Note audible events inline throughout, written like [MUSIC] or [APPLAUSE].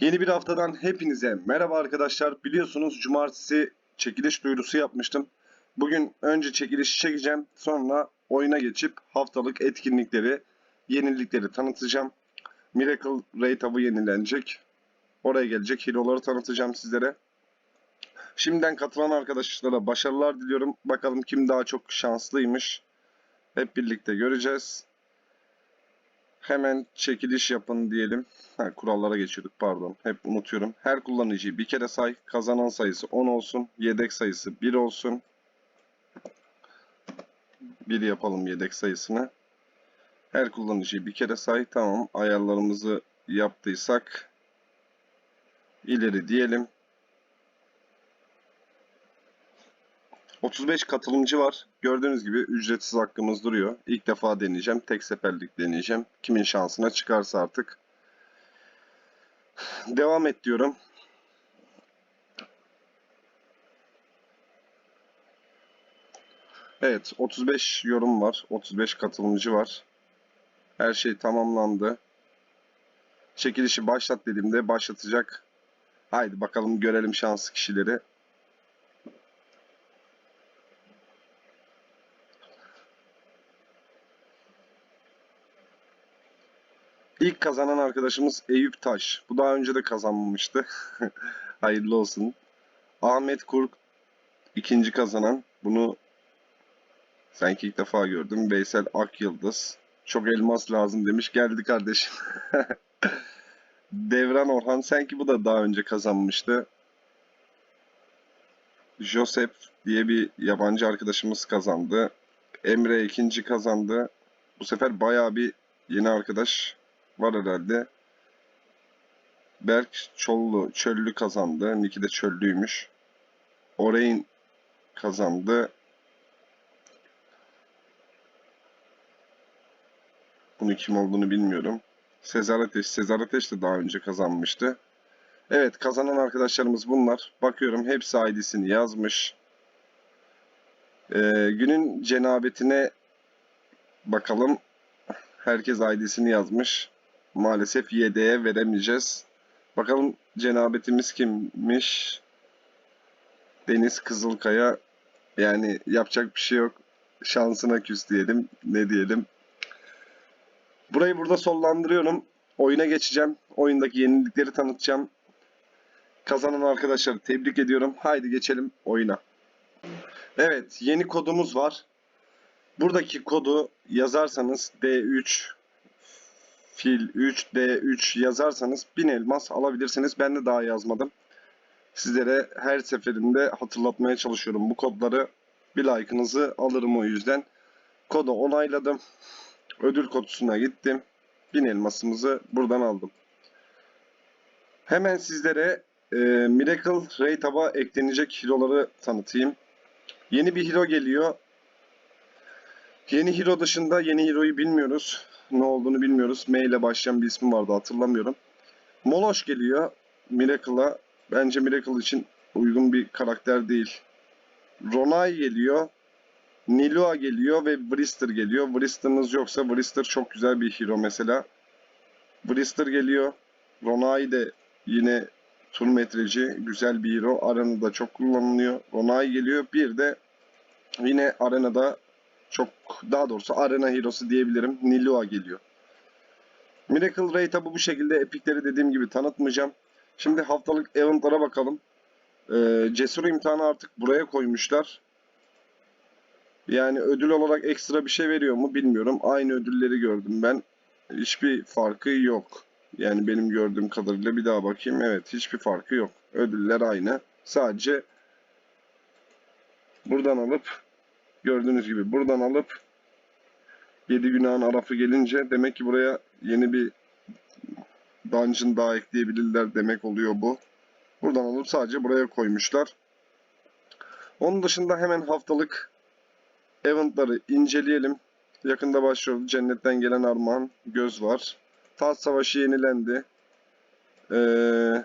Yeni bir haftadan hepinize merhaba arkadaşlar. Biliyorsunuz cumartesi çekiliş duyurusu yapmıştım. Bugün önce çekilişi çekeceğim. Sonra oyuna geçip haftalık etkinlikleri, yenilikleri tanıtacağım. Miracle Rate Hub'ı yenilenecek. Oraya gelecek hero'ları tanıtacağım sizlere. Şimdiden katılan arkadaşlara başarılar diliyorum. Bakalım kim daha çok şanslıymış. Hep birlikte göreceğiz. Hemen çekiliş yapın diyelim. Ha, kurallara geçiyorduk pardon. Hep unutuyorum. Her kullanıcıyı bir kere say. Kazanan sayısı 10 olsun. Yedek sayısı 1 olsun. 1 yapalım yedek sayısını. Her kullanıcıyı bir kere say. Tamam. Ayarlarımızı yaptıysak ileri diyelim. 35 katılımcı var. Gördüğünüz gibi ücretsiz hakkımız duruyor. İlk defa deneyeceğim. Tek seferlik deneyeceğim. Kimin şansına çıkarsa artık. Devam et diyorum. Evet 35 yorum var. 35 katılımcı var. Her şey tamamlandı. Çekilişi başlat dediğimde başlatacak. Haydi bakalım görelim şanslı kişileri. İlk kazanan arkadaşımız Eyüp Taş. Bu daha önce de kazanmamıştı. [LAUGHS] Hayırlı olsun. Ahmet Kurk ikinci kazanan. Bunu sanki ilk defa gördüm. Veysel Akyıldız. Çok elmas lazım demiş. Geldi kardeşim. [LAUGHS] Devran Orhan. Sanki bu da daha önce kazanmıştı. Joseph diye bir yabancı arkadaşımız kazandı. Emre ikinci kazandı. Bu sefer bayağı bir yeni arkadaş var herhalde. Berk Çollu Çöllü kazandı. Niki de Çöllüymüş. Oreyn kazandı. Bunu kim olduğunu bilmiyorum. Sezar Ateş. Sezar Ateş de daha önce kazanmıştı. Evet kazanan arkadaşlarımız bunlar. Bakıyorum hepsi ID'sini yazmış. Ee, günün cenabetine bakalım. Herkes ID'sini yazmış. Maalesef YD'ye veremeyeceğiz. Bakalım cenabetimiz kimmiş? Deniz Kızılkaya. Yani yapacak bir şey yok. Şansına küs diyelim. Ne diyelim. Burayı burada sollandırıyorum. Oyuna geçeceğim. Oyundaki yenilikleri tanıtacağım. Kazanan arkadaşları tebrik ediyorum. Haydi geçelim oyuna. Evet yeni kodumuz var. Buradaki kodu yazarsanız D3 fil 3 D3 yazarsanız 1000 elmas alabilirsiniz. Ben de daha yazmadım. Sizlere her seferinde hatırlatmaya çalışıyorum bu kodları. Bir like'ınızı alırım o yüzden. Kodu onayladım. Ödül kutusuna gittim. 1000 elmasımızı buradan aldım. Hemen sizlere e, Miracle Rate Hub'a eklenecek hero'ları tanıtayım. Yeni bir hero geliyor. Yeni hero dışında yeni hero'yu bilmiyoruz. Ne olduğunu bilmiyoruz. M ile başlayan bir ismi vardı hatırlamıyorum. Moloş geliyor Miracle'a. Bence Miracle için uygun bir karakter değil. Ronay geliyor. Nilua geliyor ve Brister geliyor. Brister'ınız yoksa Brister çok güzel bir hero mesela. Brister geliyor. Ronay de yine tur metreci güzel bir hero. Arenada çok kullanılıyor. Ronay geliyor. Bir de yine arenada çok daha doğrusu arena hero'su diyebilirim. Nilua geliyor. Miracle Ray tabi bu şekilde epikleri dediğim gibi tanıtmayacağım. Şimdi haftalık eventlara bakalım. Ee, cesur imtihanı artık buraya koymuşlar. Yani ödül olarak ekstra bir şey veriyor mu bilmiyorum. Aynı ödülleri gördüm ben. Hiçbir farkı yok. Yani benim gördüğüm kadarıyla bir daha bakayım. Evet hiçbir farkı yok. Ödüller aynı. Sadece buradan alıp gördüğünüz gibi buradan alıp 7 günahın arafı gelince demek ki buraya yeni bir dungeon daha ekleyebilirler demek oluyor bu. Buradan alıp sadece buraya koymuşlar. Onun dışında hemen haftalık eventları inceleyelim. Yakında başlıyoruz. Cennetten gelen armağan göz var. Taht savaşı yenilendi. Ee,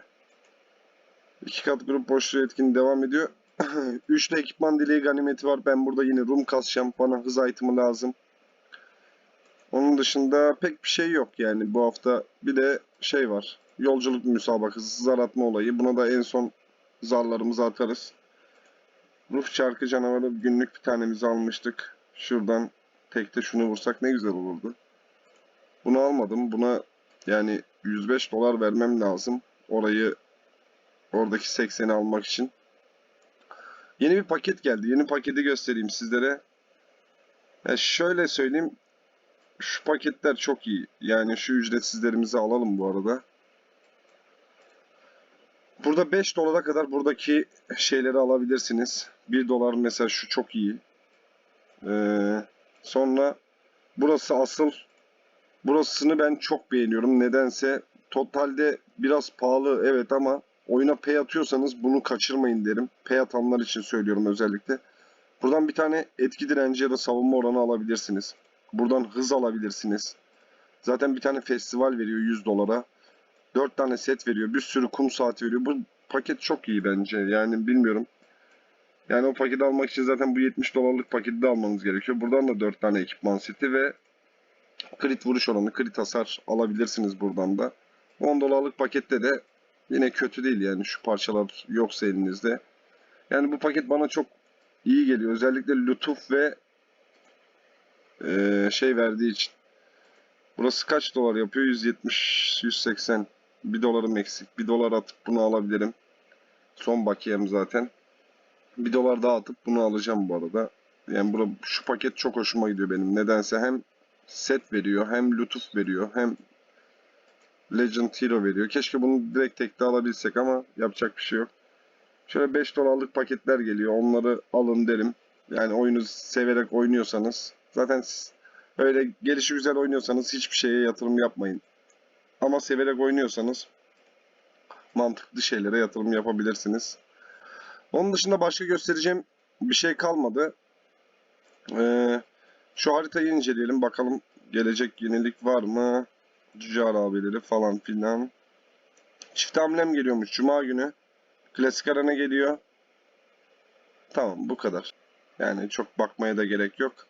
iki kat grup boşluğu etkin devam ediyor. [LAUGHS] Üçlü ekipman dileği ganimeti var. Ben burada yine Rum kasacağım. Bana hız item'ı lazım. Onun dışında pek bir şey yok yani bu hafta. Bir de şey var. Yolculuk müsabakası, zar atma olayı. Buna da en son zarlarımızı atarız. Ruh çarkı canavarı günlük bir tanemizi almıştık. Şuradan tekte şunu vursak ne güzel olurdu. Bunu almadım. Buna yani 105 dolar vermem lazım. Orayı oradaki 80'i almak için. Yeni bir paket geldi. Yeni paketi göstereyim sizlere. Ya şöyle söyleyeyim. Şu paketler çok iyi. Yani şu ücretsizlerimizi alalım bu arada. Burada 5 dolara kadar buradaki şeyleri alabilirsiniz. 1 dolar mesela şu çok iyi. Ee, sonra burası asıl. Burasını ben çok beğeniyorum. Nedense totalde biraz pahalı evet ama oyuna pay atıyorsanız bunu kaçırmayın derim. Pay atanlar için söylüyorum özellikle. Buradan bir tane etki direnci ya da savunma oranı alabilirsiniz. Buradan hız alabilirsiniz. Zaten bir tane festival veriyor 100 dolara. 4 tane set veriyor. Bir sürü kum saati veriyor. Bu paket çok iyi bence. Yani bilmiyorum. Yani o paketi almak için zaten bu 70 dolarlık paketi de almanız gerekiyor. Buradan da 4 tane ekipman seti ve crit vuruş oranı, crit hasar alabilirsiniz buradan da. 10 dolarlık pakette de yine kötü değil yani şu parçalar yoksa elinizde. Yani bu paket bana çok iyi geliyor. Özellikle lütuf ve eee, şey verdiği için. Burası kaç dolar yapıyor? 170, 180. 1 dolarım eksik. 1 dolar atıp bunu alabilirim. Son bakiyem zaten. 1 dolar daha atıp bunu alacağım bu arada. Yani bura, şu paket çok hoşuma gidiyor benim. Nedense hem set veriyor, hem lütuf veriyor, hem Legend Hero veriyor. Keşke bunu direkt tekte alabilsek ama yapacak bir şey yok. Şöyle 5 dolarlık paketler geliyor. Onları alın derim. Yani oyunu severek oynuyorsanız. Zaten öyle gelişi güzel oynuyorsanız hiçbir şeye yatırım yapmayın. Ama severek oynuyorsanız mantıklı şeylere yatırım yapabilirsiniz. Onun dışında başka göstereceğim bir şey kalmadı. Ee, şu haritayı inceleyelim. Bakalım gelecek yenilik var mı? Cüce abileri falan filan. Çift hamlem geliyormuş Cuma günü. Klasik arena geliyor. Tamam bu kadar. Yani çok bakmaya da gerek yok.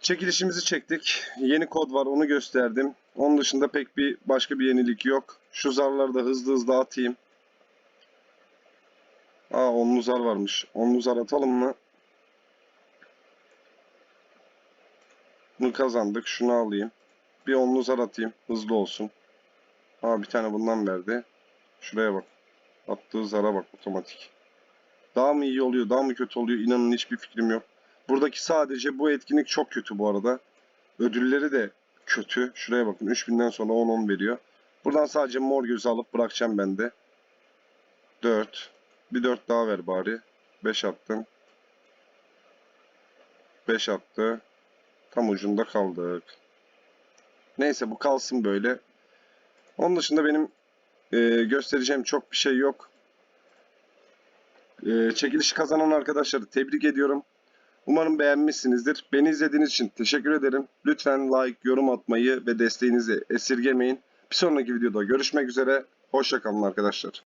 Çekilişimizi çektik. Yeni kod var onu gösterdim. Onun dışında pek bir başka bir yenilik yok. Şu zarları da hızlı hızlı atayım. Aa onlu zar varmış. Onlu zar atalım mı? Bunu kazandık. Şunu alayım. Bir onlu zar atayım. Hızlı olsun. Aa bir tane bundan verdi. Şuraya bak. Attığı zara bak otomatik. Daha mı iyi oluyor, daha mı kötü oluyor inanın hiçbir fikrim yok. Buradaki sadece bu etkinlik çok kötü bu arada. Ödülleri de kötü. Şuraya bakın 3000'den sonra 10-10 veriyor. Buradan sadece mor gözü alıp bırakacağım ben de. 4. Bir 4 daha ver bari. 5 attım. 5 attı. Tam ucunda kaldık. Neyse bu kalsın böyle. Onun dışında benim e, göstereceğim çok bir şey yok. E, çekilişi kazanan arkadaşları tebrik ediyorum. Umarım beğenmişsinizdir. Beni izlediğiniz için teşekkür ederim. Lütfen like, yorum atmayı ve desteğinizi esirgemeyin. Bir sonraki videoda görüşmek üzere. Hoşçakalın arkadaşlar.